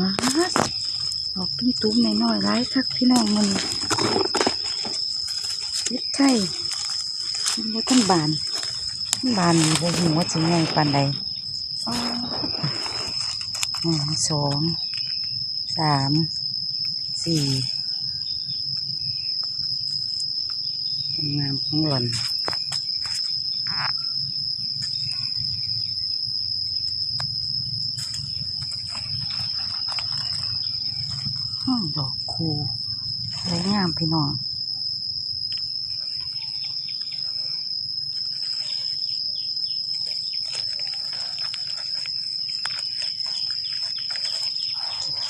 ออกตุ้มตุ้มน้อยๆร้ายคักพี่น้องมันเล็ดไข่มันบ่ทันบานบานนี่บ่หูว่าสิไงปานใดหนึ่งสองสามสี่งามของหล่อน ห้อง ดอกคูสวยงามพี่น้อง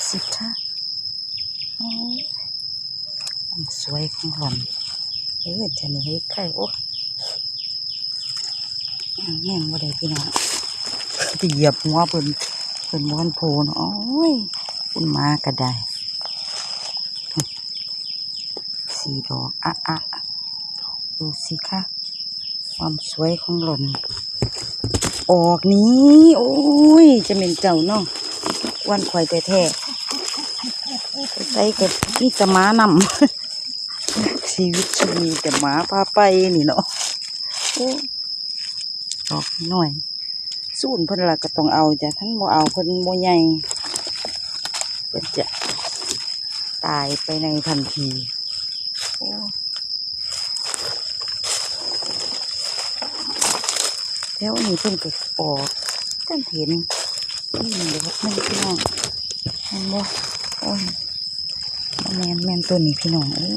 สิคะโอ้สวยของหล่อนเอ้ยจะนี่ให้ใครโอ้แง่งบ่ได้พี่น้องจะเหยียบหัวเพิ่นเพิ่นม้วนโพนโอ้ยคุณมาก็ได้ีดอกอะอะดูสิคะความสวยของหล่น ออกนี้ โอ้ย จะเป็นเจ้าเนาะวันข่อยแต่แท้ใส่กับนี่จะม้านำชีวิตชีวีแต่หมาพาไปนี่เนาะโอ้ดอกหน่อย สูนเพิ่นละก็ต้องเอาจ้ะท่านบ่เอาเพิ่นบ่ใหญ่เพิ่นจะตายไปในทันที โอ้แล้วนนี้เพิ่นก็ออกท่านเห็นนี่เดี๋ยวมันพี่น้องเห็นบ่โอ้ยแมนแมนตัวนี้พี่น้องโอ้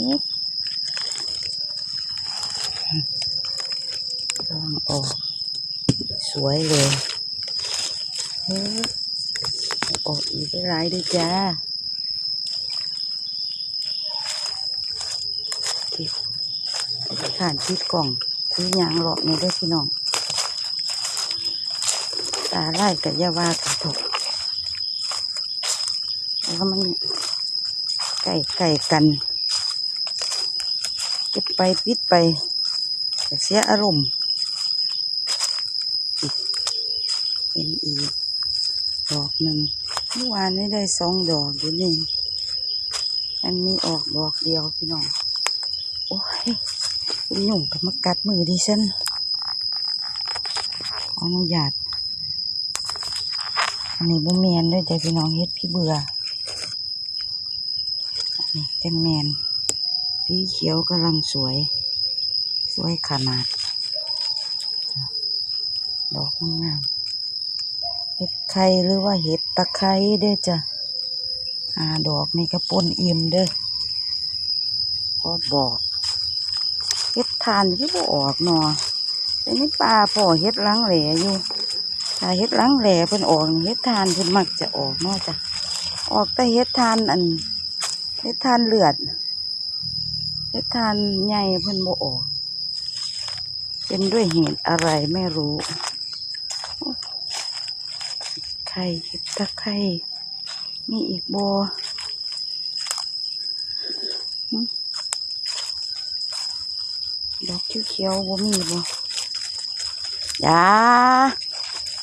กำลังออก สวยเลยโอ้ยออกอีกได้หลายด้วยจ้า ฐานชิดกล่องคุยยางหลอกนี่ด้วยพี่น้อง ตาไล่กับยาว่ากระถกแล้วมันไก่ไก่กันเก็บไปปิดไปแต่เสียอารมณ์อีกเป็นอีดอกหนึ่งเมื่อวานนี้ได้สองดอกอยู่นี่ อันนี้ออกดอกเดียวพี่น้อง โอ้ย คุณหนุ่มกับมากัดมือดิฉันอนุญาตอันนี้บ่แมนด้วยใจพี่น้องเฮ็ดพี่เบื่ออันนี้จังแมนสีเขียวกำลังสวย สวยขนาด ดอกงามเห็ดไข่หรือว่าเห็ดตะไคร้เด้อจ้ะอ่าดอกนี่กระปนอิ่มเด้อพอบอก ทานที่บ่ออกเนาะแต่นี่ป่าพ่อเฮ็ดล้างแหล่อยู่ถ้าเฮ็ดล้างแหล่เพิ่นออกเฮ็ดทานเพิ่นมักจะออกนาะจ้ะออกแต่เฮ็ดทานอันเฮ็ดทานเลือดเฮ็ดทานใหญ่เพิ่นบ่ออก เป็นด้วยเหตุอะไรไม่รู้ไข่เฮ็ดตะไคร่มีอีกบ่ ดอกเขียวๆบ่มีบ่ยา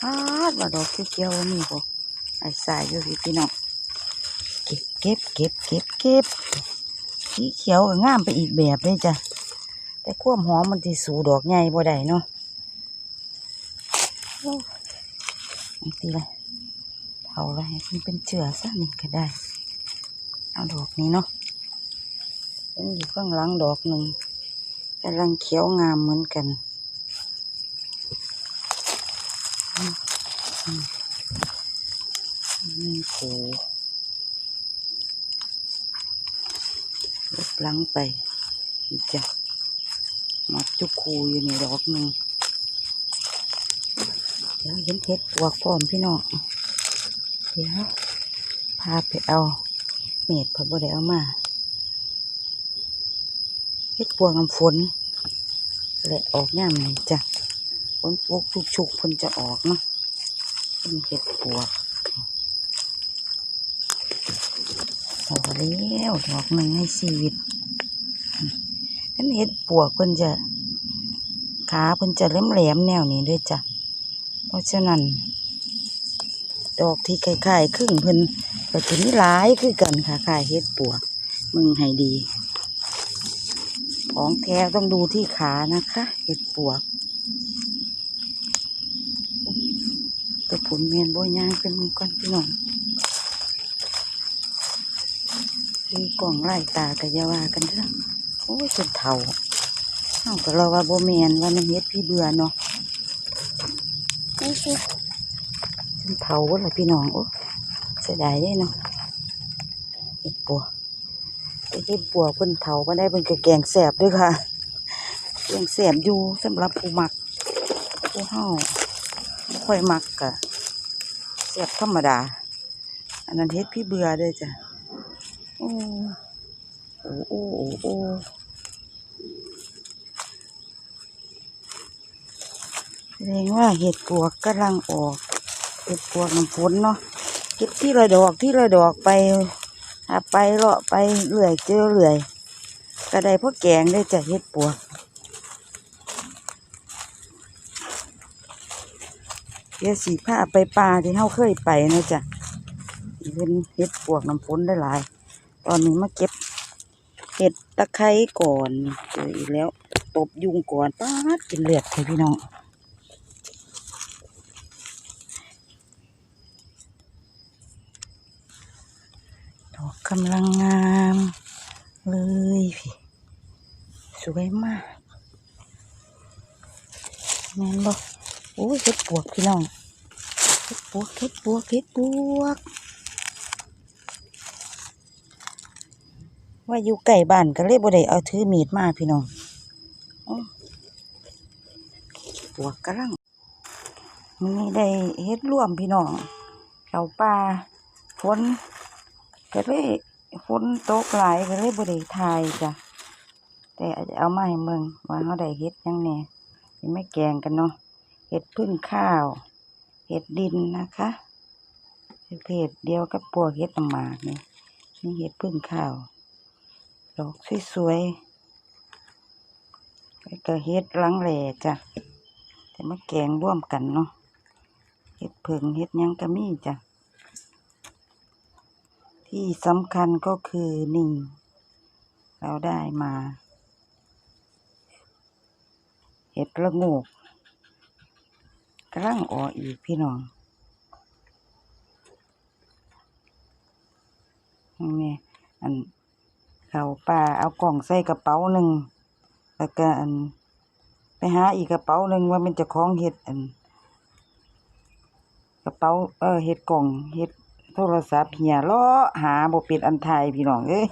ฮาดว่าดอกเขียวๆบ่มีบ่ไอ้สายอยู่พี่พี่น้องเก็บเก็บเก็บเก็บเก็บสีเขียวก็งามไปอีกแบบเลยจ้ะแต่ความหอมมันสิสู่ดอกใหญ่บ่ได้เนาะอ้นี่ตีละเผาละให้มันเป็นเจือซะนี่ก็ได้ เอาดอกนี้เนาะเป็นอยู่ข้างหลังดอกหนึ่ง กำลังเขียวงามเหมือนกันนี่โหลบหลังไปจ้ะมาจุกคูอยู่ในดอกหนึ่งเดี๋ยวเห็นเพชรปวกพร้อมพี่น้องเดี๋ยวพาไปเอา เม็ดพระบ่ได้เอามา เฮ็ดปวงน้ำฝนและออกย่ามนี่จ้ะฝนปลูกทุกชุกๆเพิ่นจะออกเนาะเป็นเฮ็ดปวกเอแล้วดอกหนึ่งในชีวิตอันเฮ็ดปวกเพิ่นจะขาเพิ่นจะแหลมแนวนี้ด้วยจ้ะเพราะฉะนั้น ดอกที่คล้ายๆครึ่งเพิ่นก็จะมีหลายคือกันค่ะคล้ายเฮ็ดปวกมึงให้ดี ของแท้ต้องดูที่ขานะคะ เห็ดปวกแต่ผลเมียนบ่ย่างเป็นมือก่อนพี่น้องคือกล่องไล่ตากะอยาว่ากันเด้อโอ้ยจนเท่าเอาก็เราว่าบ่แมนว่ามันเฮ็ดพี่เบื่อเนาะนี่สิจนเท่าเบ่ล่ะพี่น้องโอ้เสียดายเด้เนาะเห็ดปวกแต่ เห็ดปวเพิ่นเท่าบ่ได้เพิ่นก็แกงแซ่บด้วยค่ะแกงแซ่บอยู่สำหรับผู้มักผู้เฮาบ่ค่อยมักกะแซ่บธรรมดา อันนั้นเฮ็ดพี่เบื่อเด้จ้ะโอ้โอ้โอ้โอ้โอ้แสดงว่าเห็ดปวกกำลังออกเห็ดปวกน้ำฝนเนาะเก็บที่ละดอกที่ละดอกไป หาไปเลาะไปเรื่อยเจอเรื่อยก็ได้พวกแกงได้จ้ะเห็ดปวกเดี๋ยวสีผ้าไปป่าที่เฮาเคยไปนะจ๊ะเป็นเห็ดปวกน้ำฝนได้หลาย ตอนนี้มาเก็บเห็ดตะไคร้ก่อนเจออีกแล้ว ตบยุงก่อนป้าดกินเลือดเลยพี่น้อง กำลังงามเลยพี่สวยมากแม่นบอกโอ้ยเห็ดปวกพี่น้องเห็ดปวกเห็ดปวกเห็ดปวก ว่าอยู่ใกล้บ้านก็เลยบ่ได้เอาถือมีดมาพี่น้องอ้อปวกกำลังนี่ได้เฮ็ดร่วมพี่น้องเขาป่าฝน ก็เลยฝนตกหลายก็เลยบ่ได้ถ่ายจ้ะแต่จะเอามาให้เมืองว่าเขาได้เฮ็ดยังแหน่สิไม่แกงกันเนาะเฮ็ดพึ่งข้าวเฮ็ดดินนะคะประเภทเดียวกับพวกเฮ็ดน้ำหมากนี่นี่เฮ็ดพึ่งข้าวดอกสวยๆแล้วก็เฮ็ดลังแหล่จ้ะแต่มาแกงร่วมกันเนาะเฮ็ดเพิงเฮ็ดยังก็มีจ้ะ ที่สำคัญก็คือนี่ เราได้มา เห็ดละโงกกำลังออกอีกพี่น้องนี่อันเขาป่าเอากล่องใส่กระเป๋าหนึ่งแล้วก็อันไปหาอีกกระเป๋าหนึ่งว่ามันจะคล้องเห็ดอัน กระเป๋าเออเห็ดกล่องเห็ด โทรศัพท์เหียล้อหาบ่เป็นอันไทยพี่น้องเอ้ย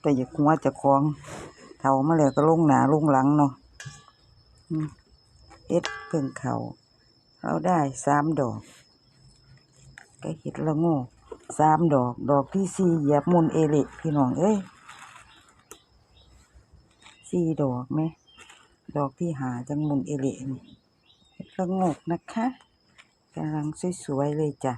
แต่อย่าหัวจะคล้าของเท่ามาแล้วก็ลงหนาลงหลังเนาะอืมเอ็ดเพิ่งเขาเราได้สามดอกก็เห็ดละโง่สามดอก ดอกที่สี่เหยียบมุนเอเละพี่น้องเอ้ยสี่ดอกไหม ดอกที่หาจังมุนเอเละนี่เห็ดละโงกนะคะกำลังสวยๆเลยจ้ะ